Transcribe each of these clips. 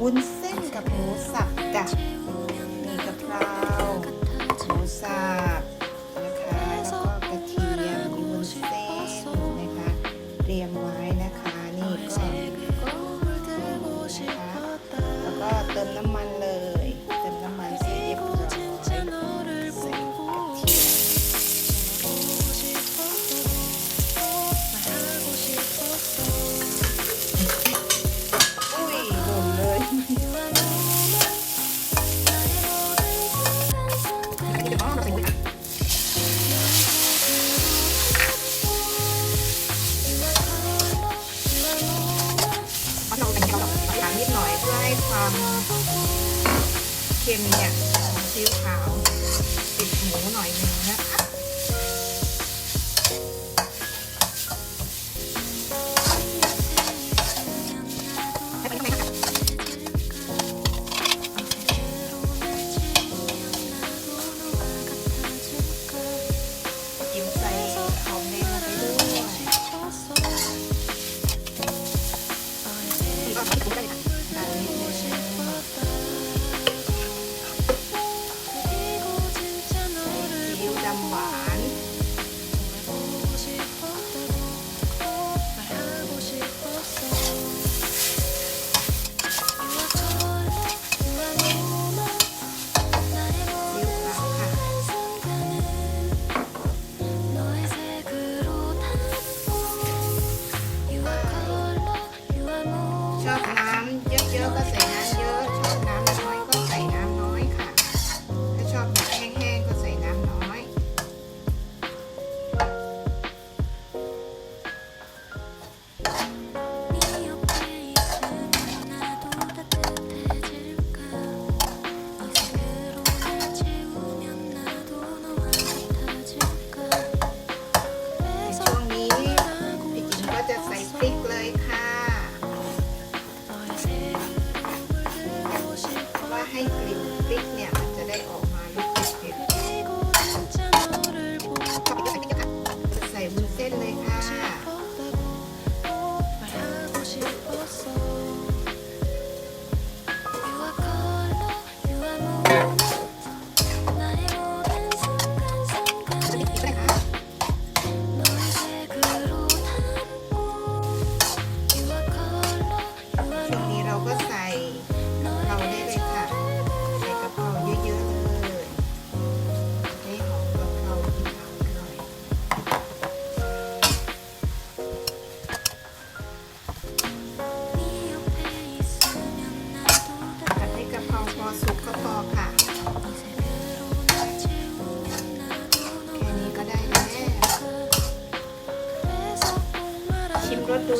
วุ้นเส้นกับหมูสับจ้ะมีกะเพราหมูสับนะคะแล้วก็กระเทียมมีวุ้นเส้นนะคะเตรียมไว้นะคะนี่ก็นะคะแล้วก็เติมน้ำมันเลย ให้ความเค็มเนี่ยของซีอิ๊วขาว ติดหมูหน่อยหนึงนะคะจิ้มใส่หอมแดงด้วยก็ไม่ได้ค่ะ ก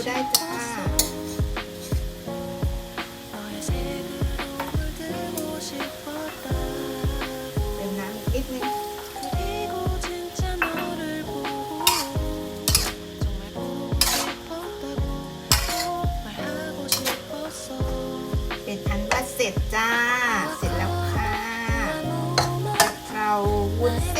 ได้จ้าเป็นอันว่าเสร็จจ้า เสร็จแล้วค่ะเราวุ้นเส้น